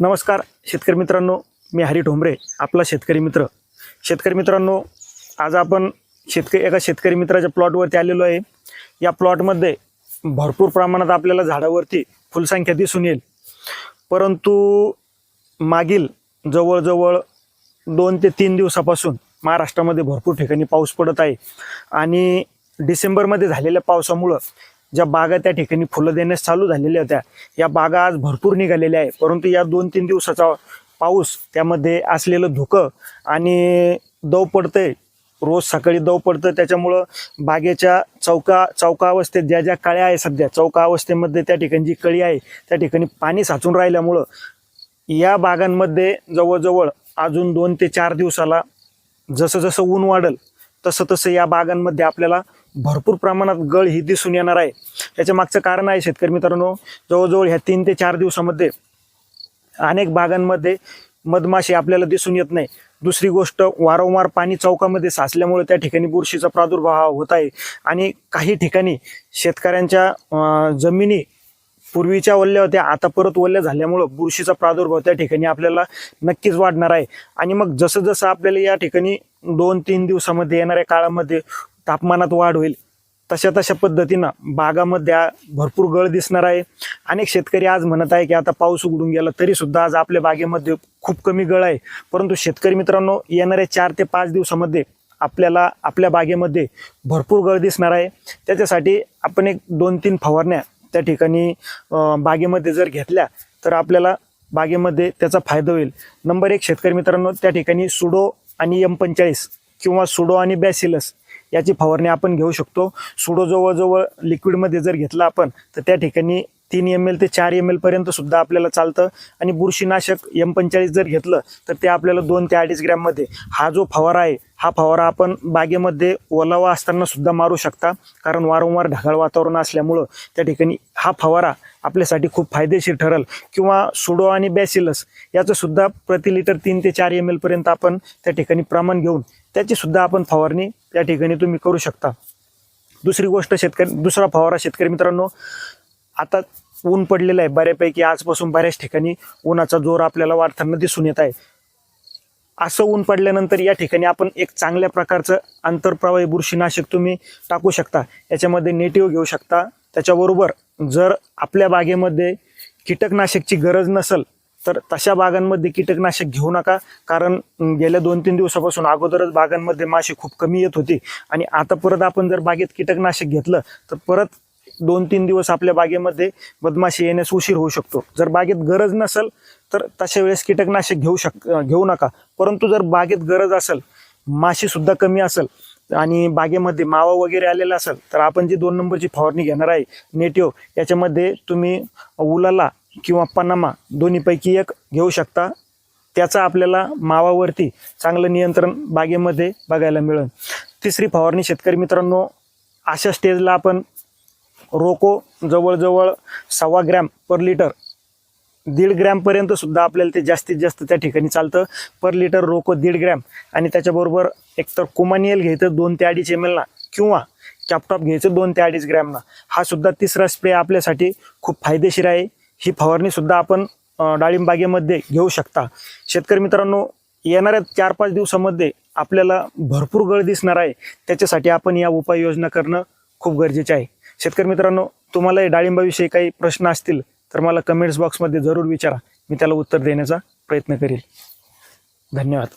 नमस्कार शेतकरी मित्रांनो. मी हरी ठोंबरे आपला शेतकरी मित्र. शेतकरी मित्रांनो आज आपण शेतकरी एका शेतकरी मित्राच्या प्लॉटवरती आलेलो आहे. या प्लॉटमध्ये भरपूर प्रमाणात आपल्याला झाडावरती फुलसंख्या दिसून येईल. परंतु मागील जवळजवळ दोन ते तीन दिवसापासून महाराष्ट्रामध्ये भरपूर ठिकाणी पाऊस पडत आहे. आणि डिसेंबरमध्ये झालेल्या पावसामुळं ज्या बागा त्या ठिकाणी फुलं देण्यास चालू झालेल्या होत्या या बागा आज भरपूर निघालेल्या आहे परंतु या दोन तीन दिवसाचा पाऊस त्यामध्ये असलेलं धुकं आणि दव पडतंय रोज सकाळी दव पडतं त्याच्यामुळं बागेच्या चौका चौका अवस्थेत ज्या ज्या कळ्या आहे सध्या चौका अवस्थेमध्ये त्या ठिकाणी जी कळी आहे त्या ठिकाणी पाणी साचून राहिल्यामुळं या बागांमध्ये जवळजवळ अजून दोन ते चार दिवसाला जसं जसं ऊन वाढल तसं तसं या बागांमध्ये आपल्याला भरपूर प्रमाणात गळ ही दिसून येणार आहे. याच्या मागचं कारण आहे शेतकरी मित्रांनो जवळजवळ ह्या तीन ते चार दिवसामध्ये अनेक भागांमध्ये मधमाशी आपल्याला दिसून येत नाही. दुसरी गोष्ट वारंवार पाणी चौकामध्ये साचल्यामुळे त्या ठिकाणी बुरशीचा प्रादुर्भाव होत आहे. आणि काही ठिकाणी शेतकऱ्यांच्या जमिनी पूर्वीच्या ओल्या होत्या आता परत ओल्या झाल्यामुळं बुरशीचा प्रादुर्भाव त्या ठिकाणी आपल्याला नक्कीच वाढणार आहे. आणि मग जसं जसं आपल्याला या ठिकाणी दोन तीन दिवसामध्ये येणाऱ्या काळामध्ये तापमानात वाढ होईल. तशा तशा पद्धतीनं बागामध्ये भरपूर गळ दिसणार आहे. अनेक शेतकरी आज म्हणत आहे की आता पाऊस उघडून गेला तरीसुद्धा आज आपल्या बागेमध्ये खूप कमी गळ आहे. परंतु शेतकरी मित्रांनो येणाऱ्या चार ते पाच दिवसामध्ये आपल्याला आपल्या बागेमध्ये भरपूर गळ दिसणार आहे. त्याच्यासाठी आपण एक दोन तीन फवारण्या त्या ठिकाणी बागेमध्ये जर घेतल्या तर आपल्याला बागेमध्ये त्याचा फायदा होईल. नंबर एक शेतकरी मित्रांनो त्या ठिकाणी सुडो आणि एम पंचाळीस किंवा सुडो आणि बॅसिलस याची फवारणी आपण घेऊ शकतो. सुडो जवळजवळ लिक्विडमध्ये जर घेतला आपण तर त्या ठिकाणी तीन एम एल ते चार एम एलपर्यंत सुद्धा आपल्याला चालतं. आणि बुरशीनाशक एम पंचेचाळीस जर घेतलं तर ते आपल्याला दोन ते अडीच ग्रॅममध्ये हा जो फवारा आहे हा फवारा आपण बागेमध्ये ओलावा असताना सुद्धा मारू शकता. कारण वारंवार ढगाळ वातावरण असल्यामुळं त्या ठिकाणी हा फवारा आपल्यासाठी खूप फायदेशीर ठरेल. किंवा सुडो आणि बॅसिलस याचंसुद्धा प्रति लिटर तीन ते चार एम एलपर्यंत आपण त्या ठिकाणी प्रमाण घेऊन त्याचीसुद्धा आपण फवारणी त्या ठिकाणी तुम्ही करू शकता. दुसरी गोष्ट शेतकरी दुसरा फवारा शेतकरी मित्रांनो आता ऊन पडलेलं आहे. बऱ्यापैकी आजपासून बऱ्याच ठिकाणी उन्हाचा जोर आपल्याला वाढताना दिसून येत आहे. असं ऊन पडल्यानंतर या ठिकाणी आपण एक चांगल्या प्रकारचं आंतरप्रवाही बुरशीनाशक तुम्ही टाकू शकता. याच्यामध्ये नेटिव्ह घेऊ शकता. त्याच्याबरोबर जर आपल्या बागेमध्ये कीटकनाशकची गरज नसेल तर तशा बागांमध्ये कीटकनाशक घेऊ नका. कारण गेल्या दोन तीन दिवसापासून अगोदरच बागांमध्ये माशी खूप कमी येत होती. आणि आता परत आपण जर बागेत कीटकनाशक घेतलं तर परत दोन तीन दिवस आपल्या बागेमध्ये मधमाशी येण्यास उशीर होऊ शकतो. जर बागेत गरज नसेल तर तशा वेळेस कीटकनाशक घेऊ शक घेऊ नका. परंतु जर बागेत गरज असेल माशी सुद्धा कमी असेल आणि बागेमध्ये मावा वगैरे आलेला असेल तर आपण जी दोन नंबरची फवारणी घेणार आहे नेटिव्ह याच्यामध्ये तुम्ही उलाला किंवा पनामा दोन्हीपैकी एक घेऊ शकता. त्याचा आपल्याला मावावरती चांगलं नियंत्रण बागेमध्ये बघायला मिळेल. तिसरी फवारणी शेतकरी मित्रांनो अशा स्टेजला आपण रोको जवळजवळ सव्वा ग्रॅम पर लिटर दीड ग्रॅमपर्यंत सुद्धा आपल्याला ते जास्तीत जास्त त्या ठिकाणी चालतं. पर लिटर रोको दीड ग्रॅम. आणि त्याच्याबरोबर एकतर कुमानियल घ्यायचं दोन ते अडीच एम एलना किंवा कॅपटॉप घ्यायचं दोन ते अडीच ग्रॅमना हा सुद्धा तिसरा स्प्रे आपल्यासाठी खूप फायदेशीर आहे. ही फवारणीसुद्धा आपण डाळिंबागेमध्ये घेऊ शकता. शेतकरी मित्रांनो येणाऱ्या चार पाच दिवसामध्ये आपल्याला भरपूर गळ दिसणार आहे. त्याच्यासाठी आपण या उपाययोजना करणं खूप गरजेचे आहे. शेतकरी मित्रांनो तुम्हाला डाळिंबाविषयी काही प्रश्न असतील तर मला कमेंट्स बॉक्समध्ये जरूर विचारा. मी त्याला उत्तर देण्याचा प्रयत्न करेल. धन्यवाद.